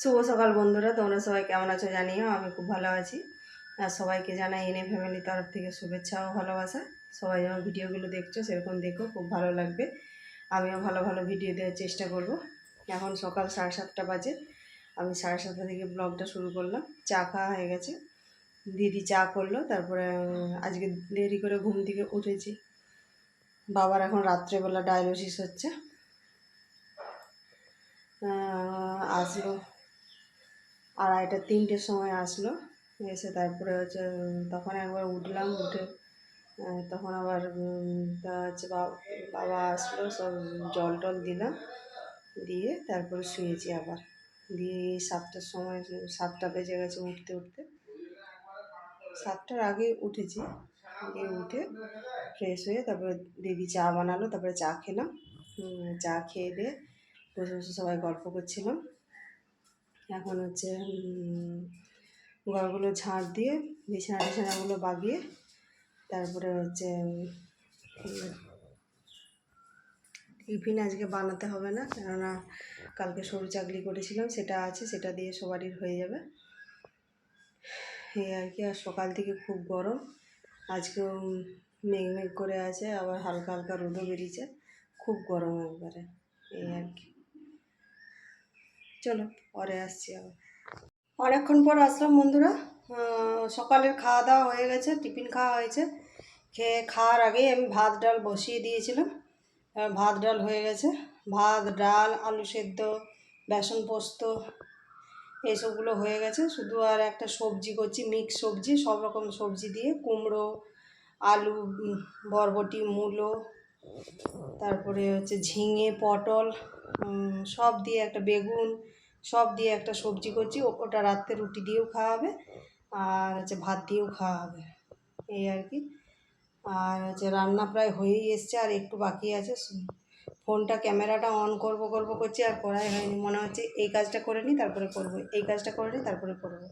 শুভ সকাল বন্ধুরা, তোমরা সবাই কেমন আছো জানিও, আমি খুব ভালো আছি। আর সবাইকে জানাই এনে ফ্যামিলির তরফ থেকে শুভেচ্ছা ও ভালোবাসা। সবাই যেমন ভিডিওগুলো দেখছ, সেরকম দেখো, খুব ভালো লাগবে। আমিও ভালো ভালো ভিডিও দেওয়ার চেষ্টা করব। এখন সকাল সাড়ে সাতটা বাজে, আমি সাড়ে সাতটা থেকে ব্লগটা শুরু করলাম। চা খাওয়া হয়ে গেছে। দিদি চা করল, তারপরে আজকে দেরি করে ঘুম থেকে উঠেছি। বাবার এখন রাত্রেবেলা ডায়ালিসিস হচ্ছে। আসলো। আড়াইটা তিনটের সময় আসলো। এসে তারপরে হচ্ছে, তখন একবার উঠলাম, উঠে তখন আবার হচ্ছে বাবা আসলো, সব জল টল দিলাম, দিয়ে তারপরে শুয়েছি আবার। দিয়ে সাতটার সময়, সাতটা বেজে গেছে উঠতে উঠতে। সাতটার আগে উঠেছি, দিয়ে উঠে ফ্রেশ হয়ে তারপরে দিদি চা বানালো, তারপরে চা খেলাম। চা খেয়ে দিয়ে বসে বসে সবাই গল্প করছিলাম। এখন হচ্ছে ঘরগুলো ঝাড় দিয়ে, বিছানা টিছানাগুলো বাগিয়ে, তারপরে হচ্ছে টিফিন আজকে বানাতে হবে না, কেননা কালকে সরু চাকলি করেছিলাম, সেটা আছে, সেটা দিয়ে সবারই হয়ে যাবে। এই আর কি, আর সকাল থেকে খুব গরম, আজকেও মেঘ মেঘ করে আছে, আবার হালকা হালকা রোদও বেরিয়েছে, খুব গরম একবারে, এই আর কি। চলো, পরে আসছি আবার। অনেকক্ষণ পর আসলাম বন্ধুরা। সকালের খাওয়া দাওয়া হয়ে গেছে, টিফিন খাওয়া হয়েছে। খেয়ে, খাওয়ার আগেই আমি ভাত, ডাল বসিয়ে দিয়েছিলাম। ভাত, ডাল হয়ে গেছে। ভাত, ডাল, আলু সেদ্ধ, বেসন পোস্ত এইসবগুলো হয়ে গেছে। শুধু আর একটা সবজি করছি, মিক্স সবজি, সব রকম সবজি দিয়ে। কুমড়ো, আলু বরবটি, মূলো তারপরে হচ্ছে ঝিঙে, পটল সব দিয়ে একটা বেগুন, সব দিয়ে একটা সবজি করছি। ওটা রাত্রে রুটি দিয়েও খাওয়া হবে আর হচ্ছে ভাত দিয়েও খাওয়া হবে এই আর কি। আর হচ্ছে রান্না প্রায় হয়েই এসছে আর একটু বাকি আছে। ফোনটা, ক্যামেরাটা অন করব করব করছি আর করাই হয়নি। মনে হচ্ছে এই কাজটা করে নিই, তারপরে করব। এই কাজটা করে নিই, তারপরে করব।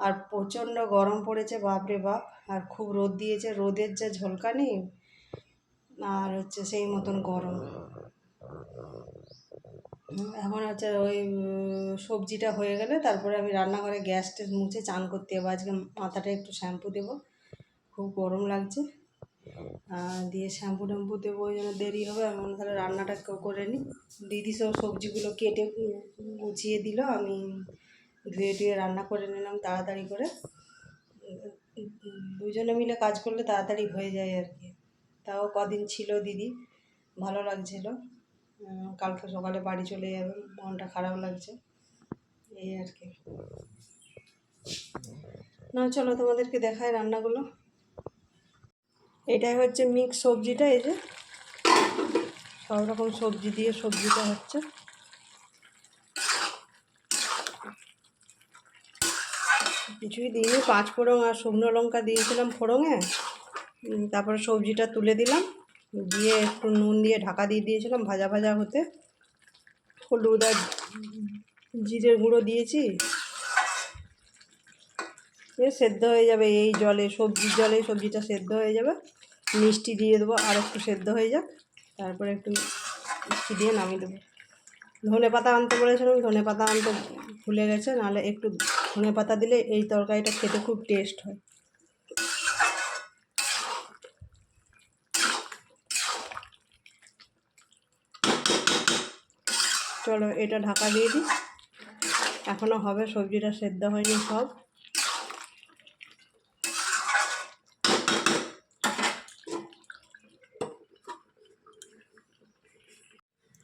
আর প্রচণ্ড গরম পড়েছে, বাপরে বাপ। আর খুব রোদ দিয়েছে। রোদের যা ঝলকানি আর হচ্ছে সেই মতন গরম। এখন হচ্ছে ওই সবজিটা হয়ে গেলে তারপরে আমি রান্নাঘরে গ্যাস ট্যাস মুছে চান করতে যাব। আজকে মাথাটা একটু শ্যাম্পু দেবো। খুব গরম লাগছে। দিয়ে শ্যাম্পু ট্যাম্পু দেবো, ওই জন্য দেরি হবে। মনে তাহলে রান্নাটা কেউ করে নিই দিদি সব সবজিগুলো কেটে গুছিয়ে দিল। আমি ধুয়ে টুয়ে রান্না করে নিলাম তাড়াতাড়ি করে। দুজনে মিলে কাজ করলে তাড়াতাড়ি হয়ে যায় আর কি। তাও কদিন ছিল দিদি, ভালো লাগছিল। কালকে সকালে বাড়ি চলে যাবে, মনটা খারাপ লাগছে, এই আর কি। না, চলো তোমাদেরকে দেখায় রান্নাগুলো। এটাই হচ্ছে মিক্স সবজিটা, এই যে। সব রকম সবজি দিয়ে সবজিটা হচ্ছে। কিছুই দিইনি পাঁচ ফোড়ন আর শুকনো লঙ্কা দিয়েছিলাম ফোড়ঙে তারপরে সবজিটা তুলে দিলাম। দিয়ে একটু নুন দিয়ে ঢাকা দিয়ে দিয়েছিলাম ভাজা ভাজা হতে। হলুদ আর জিরের গুঁড়ো দিয়েছি। এ সেদ্ধ হয়ে যাবে এই জলে, সবজির জলে সবজিটা সেদ্ধ হয়ে যাবে। মিষ্টি দিয়ে দেবো, আর একটু সেদ্ধ হয়ে যাক। তারপরে একটু মিষ্টি দিয়ে নামিয়ে দেবো। ধনে পাতা আনতে বলেছিলাম, ধনে পাতা আনতে ভুলে গেছে। নাহলে একটু ধনে পাতা দিলে এই তরকারিটা খেতে খুব টেস্ট হয়। চলো এটা ঢাকা দিয়ে দিই। এখনও হবে, সবজিটা সেদ্ধ হয়নি সব।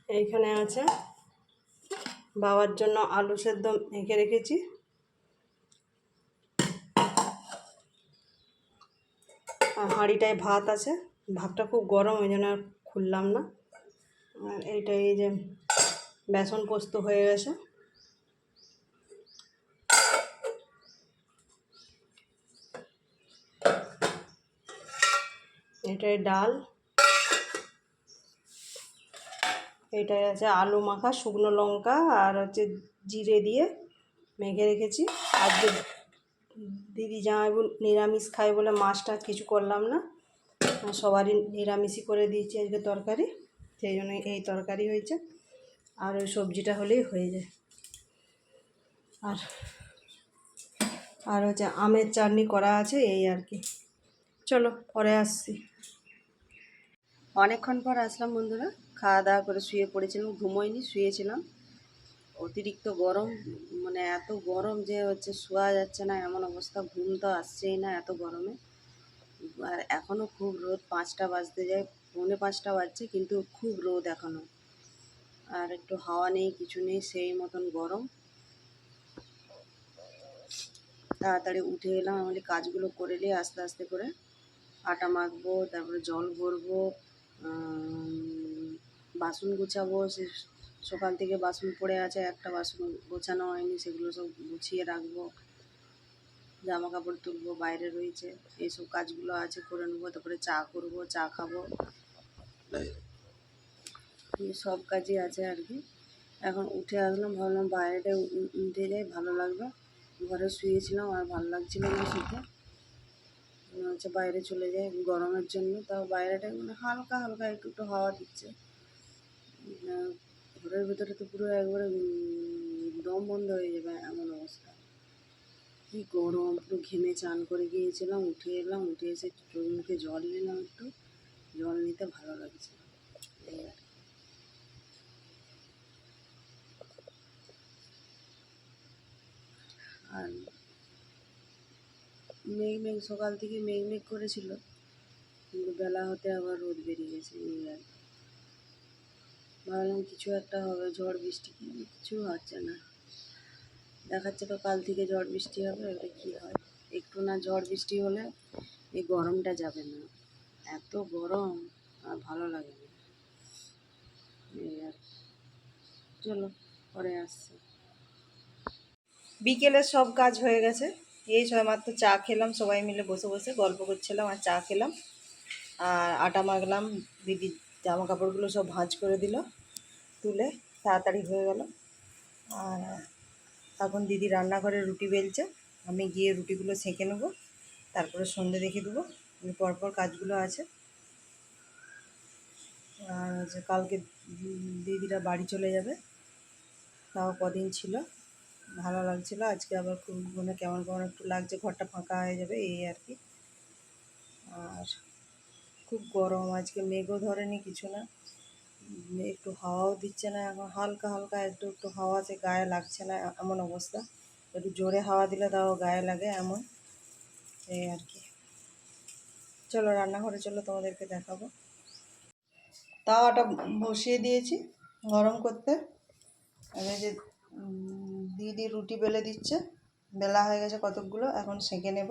এইখানে আছে। বাবার জন্য আলু সেদ্ধ মেখে রেখেছি। আর হাঁড়িটায় ভাত আছে। ভাতটা খুব গরম, ওই জন্য আর খুললাম না। আর এইটা এই যে বেসন পোস্ত হয়ে গেছে। এটাই ডাল। এটাই আছে আলু মাখা, শুকনো লঙ্কা আর হচ্ছে জিরে দিয়ে মেখে রেখেছি। আজকে দিদি জামাইবু নিরামিষ খায় বলে মাছ টাছ কিছু করলাম না। সবারই নিরামিষই করে দিয়েছি আজকে তরকারি। সেই জন্য এই তরকারি হয়েছে। আর ওই সবজিটা হলেই হয়ে যায়। আর আর হচ্ছে আমের চাটনি করা আছে, এই আর কি। চলো, পরে আসছি। অনেকক্ষণ পর আসলাম বন্ধুরা। খাওয়া দাওয়া করে শুয়ে পড়েছিলাম, ঘুমোইনি, শুয়েছিলাম। অতিরিক্ত গরম মানে এত গরম যে হচ্ছে শোয়া যাচ্ছে না, এমন অবস্থা, ঘুম তো আসছেই না এত গরমে। আর এখনও খুব রোদ, পাঁচটা বাজতে যায়, পৌনে পাঁচটা বাজছে, কিন্তু খুব রোদ এখনও আর একটু হাওয়া নেই, কিছু নেই, সেই মতন গরম। তাড়াতাড়ি উঠে এলাম আমাদের কাজগুলো করে নিয়ে আস্তে আস্তে করে আটা মাখবো, তারপরে জল ভরবো বাসন গুছাবো, সে সকাল থেকে বাসন পড়ে আছে, একটা বাসন গোছানো হয়নি, সেগুলো সব গুছিয়ে রাখব। জামা কাপড় তুলবো, বাইরে রয়েছে, এইসব কাজগুলো আছে, করে নেব, তারপরে চা করব, চা খাব। সব কাজই আছে আর কি। এখন উঠে আসলাম, ভাবলাম বাইরেটা উঠে যাই, ভালো লাগবে ঘরে শুয়েছিলাম আর ভালো লাগছিল না শুতে। মনে হচ্ছে বাইরে চলে যাই, গরমের জন্য। তাও বাইরেটা মানে হালকা হালকা একটু একটু হাওয়া দিচ্ছে। ঘরের ভিতরে তো পুরো একবারে দম বন্ধ হয়ে যাবে এমন অবস্থা। কি গরম, পুরো ঘেমে চান করে গিয়েছিলাম, উঠে এলাম, উঠে এসে চোখ মুখে জল নিলাম একটু। জল নিতে ভালো লাগছে। এই আর আর মেঘ মেঘ, সকাল থেকে মেঘ মেঘ করেছিল। কিন্তু বেলা হতে আবার রোদ বেরিয়ে গেছে এই আর। ভাবলাম কিছু একটা হবে, ঝড় বৃষ্টি কিছু হচ্ছে না। দেখাচ্ছে তো কাল থেকে ঝড় বৃষ্টি হবে, এবার কী হয়? একটু না ঝড় বৃষ্টি হলে এই গরমটা যাবে না। এত গরম, আর ভালো লাগে না। এই আর। চলো, পরে আসছি। বিকেলের সব কাজ হয়ে গেছে। এই ছয় মাত্র চা খেলাম, সবাই মিলে বসে বসে গল্প করছিলাম আর চা খেলাম। আর আটা মাখলাম, দিদি জামা কাপড়গুলো সব ভাঁজ করে দিল, তুলে তাড়াতাড়ি হয়ে গেল। আর এখন দিদি রান্নাঘরে রুটি বেলছে, আমি গিয়ে রুটিগুলো সেঁকে নেব, তারপরে সন্ধে দেখে দেবো পরপর কাজগুলো আছে। আর কালকে দিদিরা বাড়ি চলে যাবে, তাও কদিন ছিল। ভালো লাগছিল। আজকে আবার খুব মানে কেমন কেমন একটু লাগছে, ঘরটা ফাঁকা হয়ে যাবে, এই আর কি। আর খুব গরম, আজকে মেঘও ধরেনি কিছু না। একটু হাওয়াও দিচ্ছে না এখন, হালকা হালকা একটু একটু হাওয়া আছে গায়ে লাগছে না, এমন অবস্থা। একটু জোরে হাওয়া দিলে তাও গায়ে লাগে এমন, এই আর কি। চলো রান্নাঘরে চলো, তোমাদেরকে দেখাবো। তাওয়াটা বসিয়ে দিয়েছি গরম করতে। এবার যে দিদি রুটি বেলে দিচ্ছে। বেলা হয়ে গেছে কতকগুলো, এখন সেঁকে নেব।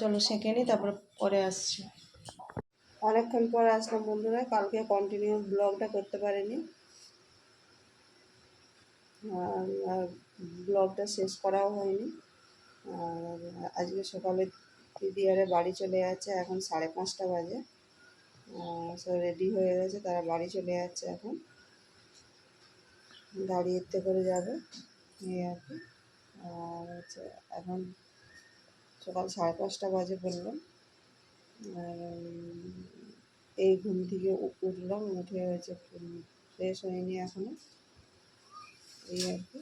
চলো সেঁকে নিই, তারপরে পরে আসছি। অনেকক্ষণ পর আসলাম বন্ধুরা, কালকে কন্টিনিউ ব্লগটা করতে পারিনি। আর ব্লগটা শেষ করাও হয়নি। আর, আজকে সকালে দিদি আরে বাড়ি চলে যাচ্ছে এখন সাড়ে পাঁচটা বাজে। সব রেডি হয়ে গেছে, তারা বাড়ি চলে যাচ্ছে এখন। গাড়ি এতে করে যাবে এই আর কি আর হচ্ছে এখন সকাল সাড়ে পাঁচটা বাজে বললাম এই ঘুম থেকে উঠলাম, উঠে হয়েছে ফ্রেশ হয়নি এখনও। এই আর কি।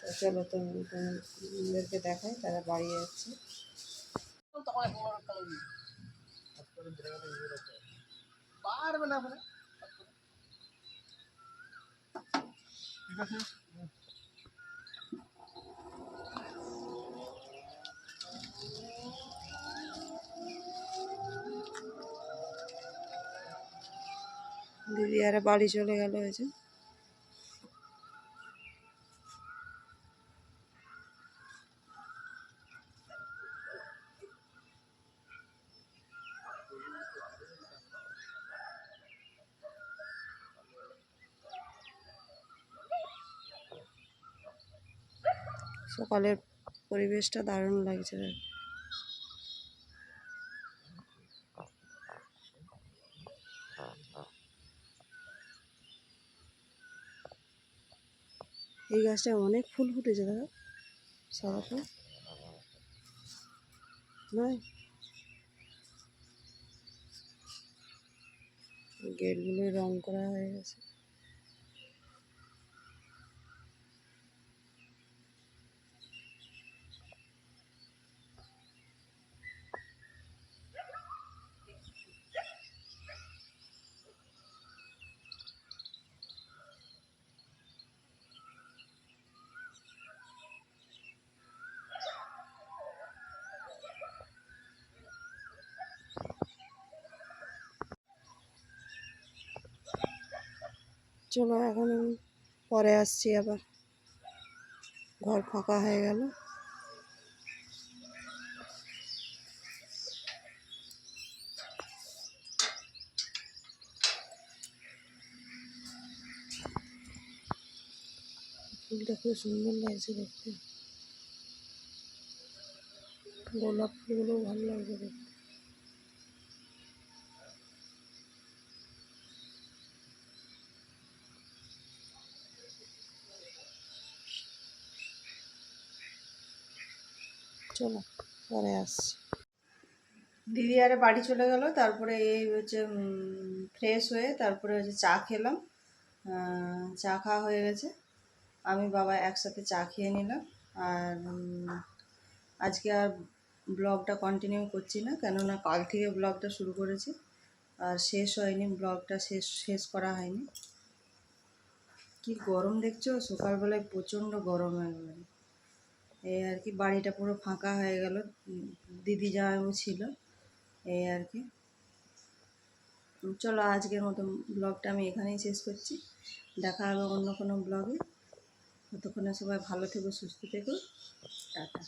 তো চলো তোমাদেরকে দেখাই, তারা বাড়ি যাচ্ছে। দিদি আরে বাড়ি চলে গেল হয়েছে সকালের পরিবেশটা দারুণ লাগছে। এই গাছটায় অনেক ফুল ফুটেছে, দাদা। সাদা ফুল নয়? গেটগুলোই রং করা হয়ে গেছে। চলো এখন পরে আসছি আবার। ঘর ফাঁকা হয়ে গেল। ফুলটা খুব সুন্দর লাগছে দেখতে। গোলাপ ফুলগুলো ভালো লাগছে দেখতে। চলো, পরে আসছি। দিদি আরে বাড়ি চলে গেল, তারপরে এই হচ্ছে ফ্রেশ হয়ে তারপরে হচ্ছে চা খেলাম। চা খাওয়া হয়ে গেছে। আমি বাবা একসাথে চা খেয়ে নিলাম। আর আজকে আর ব্লগটা কন্টিনিউ করছি না, কেননা কাল থেকে ব্লগটা শুরু করেছি। আর শেষ হয়নি, ব্লগটা শেষ শেষ করা হয়নি। কি গরম দেখছ? সকালবেলায় প্রচণ্ড গরম একবারে এই আর কি, বাড়িটা পুরো ফাঁকা হয়ে গেল, দিদি যাও ছিল, এই আর কি। চলো আজকের মতো ব্লগটা আমি এখানেই শেষ করছি। দেখা হবে অন্য কোনো ব্লগে। ততক্ষণে সবাই ভালো থেকো, সুস্থ থেকো। টাটা।